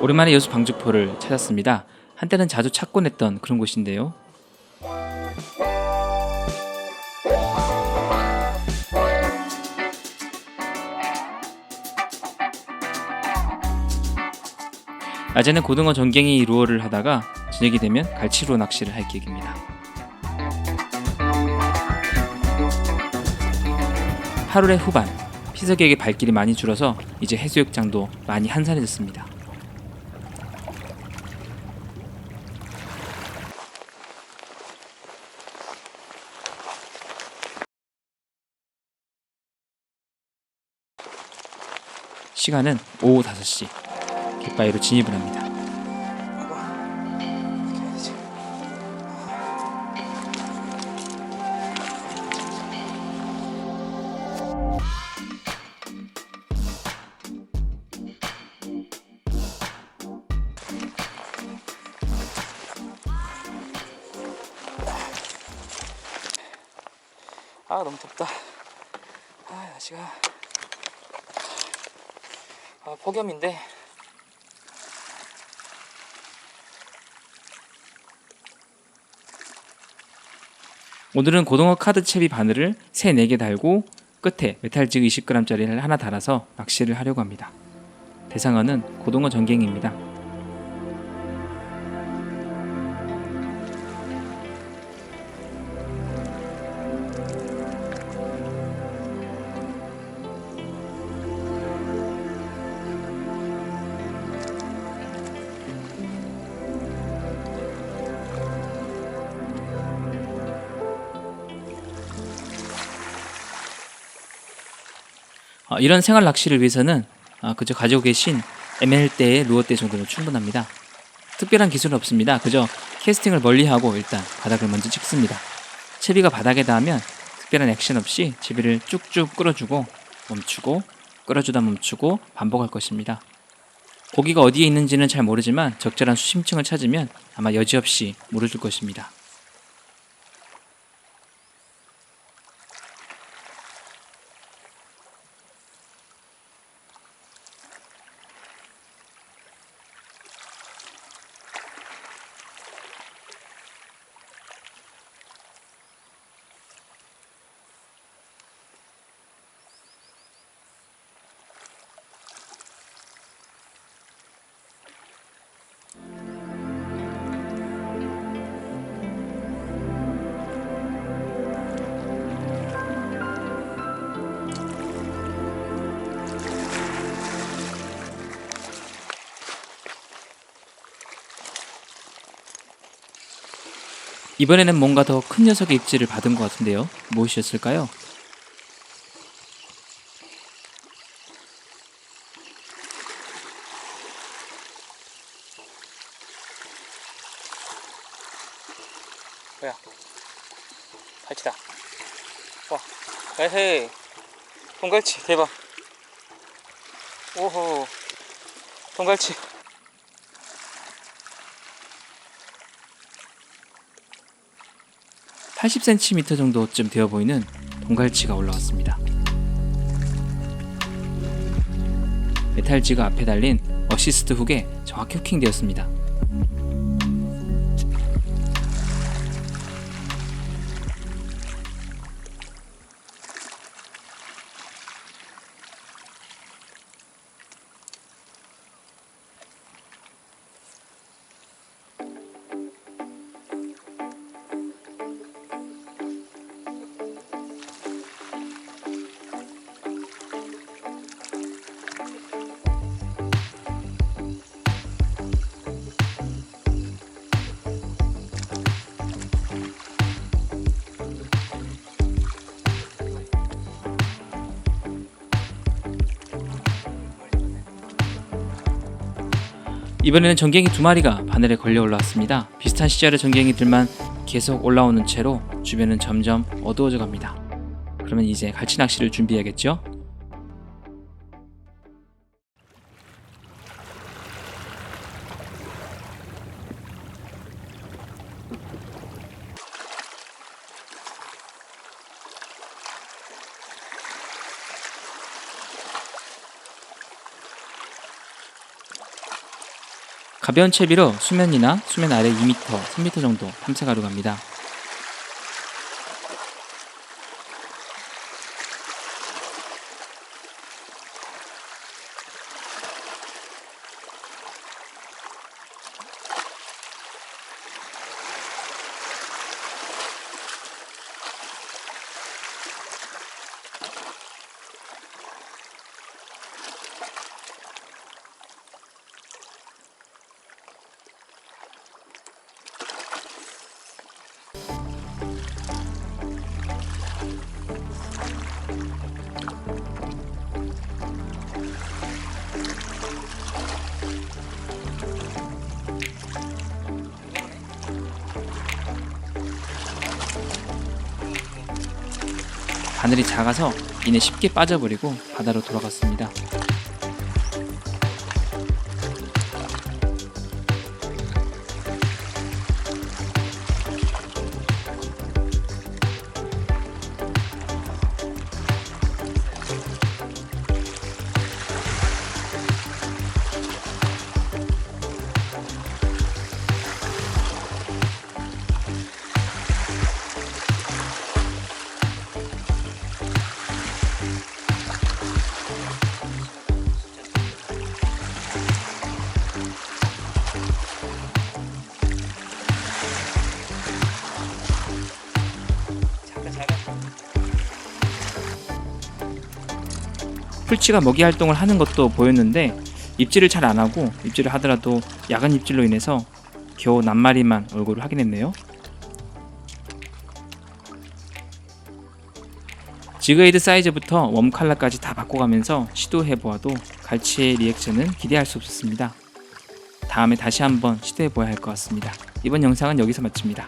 오랜만에 여수 방죽포를 찾았습니다. 한때는 자주 찾곤 했던 그런 곳인데요. 낮에는 고등어 전갱이 루어를 하다가 저녁이 되면 갈치로 낚시를 할 계획입니다. 8월의 후반 피서객의 발길이 많이 줄어서 이제 해수욕장도 많이 한산해졌습니다. 시간은 오후 5시 갯바위로 진입을 합니다. 아 너무 덥다. 아 날씨가 아 폭염인데 오늘은 고등어 카드 채비 바늘을 3, 4개 달고 끝에 메탈직 20g짜리를 하나 달아서 낚시를 하려고 합니다. 대상어는 고등어 전갱입니다. 이런 생활 낚시를 위해서는 어, 그저 가지고 계신 ML대의 루어대 정도면 충분합니다. 특별한 기술은 없습니다. 그저 캐스팅을 멀리하고 일단 바닥을 먼저 찍습니다. 채비가 바닥에 닿으면 특별한 액션 없이 채비를 쭉쭉 끌어주고 멈추고 끌어주다 멈추고 반복할 것입니다. 고기가 어디에 있는지는 잘 모르지만 적절한 수심층을 찾으면 아마 여지없이 물어줄 것입니다. 이번에는 뭔가 더 큰 녀석의 입질을 받은 것 같은데요. 무엇이었을까요? 뭐야? 갈치다. 와, 에헤이. 동갈치 대박. 오호. 동갈치. (80cm) 정도쯤 되어 보이는 동갈치가 올라왔습니다. 메탈지가 앞에 달린 어시스트 훅에 정확히 후킹되었습니다. 이번에는 전갱이 두 마리가 바늘에 걸려 올라왔습니다. 비슷한 시절의 전갱이들만 계속 올라오는 채로 주변은 점점 어두워져 갑니다. 그러면 이제 갈치 낚시를 준비해야겠죠? 가벼운 채비로 수면이나 수면 아래 2m, 3m 정도 탐색하러 갑니다. 바늘이 작아서 이내 쉽게 빠져버리고 바다로 돌아갔습니다. 풀치가 먹이 활동을 하는 것도 보였는데 입질을 잘 안 하고 입질을 하더라도 야간 입질로 인해서 겨우 낱마리만 얼굴을 확인했네요. 지그헤이드 사이즈부터 웜 컬러까지 다 바꿔가면서 시도해보아도 갈치의 리액션은 기대할 수 없었습니다. 다음에 다시 한번 시도해봐야 할 것 같습니다. 이번 영상은 여기서 마칩니다.